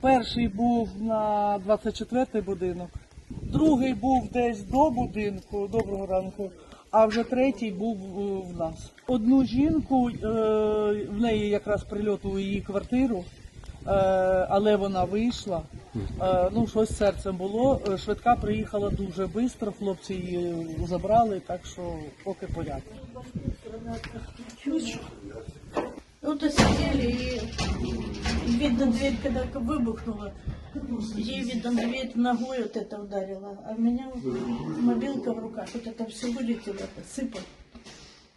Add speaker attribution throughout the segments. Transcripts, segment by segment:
Speaker 1: Перший був на 24-й будинок, другий був десь до будинку, доброго ранку, а вже третій був е, в нас. Одну жінку, е, в неї якраз прильот у її квартиру, е, але вона вийшла. Ну, щось серцем було. Швидка приїхала дуже швидко, хлопці її забрали, так що поки порядок.
Speaker 2: Вот и сидели, и видно, дверь когда выбухнула, ей, видно, дверь ногой вот это ударила, а у меня мобилка в руках, вот это все вылетело, это сыпало.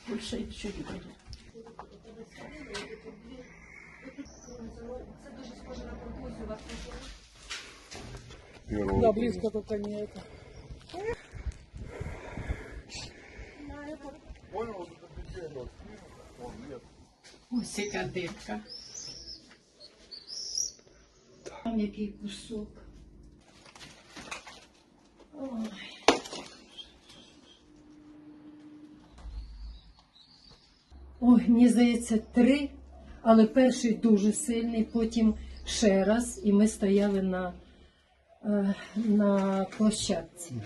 Speaker 2: Больше ничего не будет.
Speaker 1: Да, близко только не это.
Speaker 2: Ось яка. Там який кусок. Ой.
Speaker 3: Ой, мені здається, три, але перший дуже сильний, потім ще раз, і ми стояли на, е, на площадці.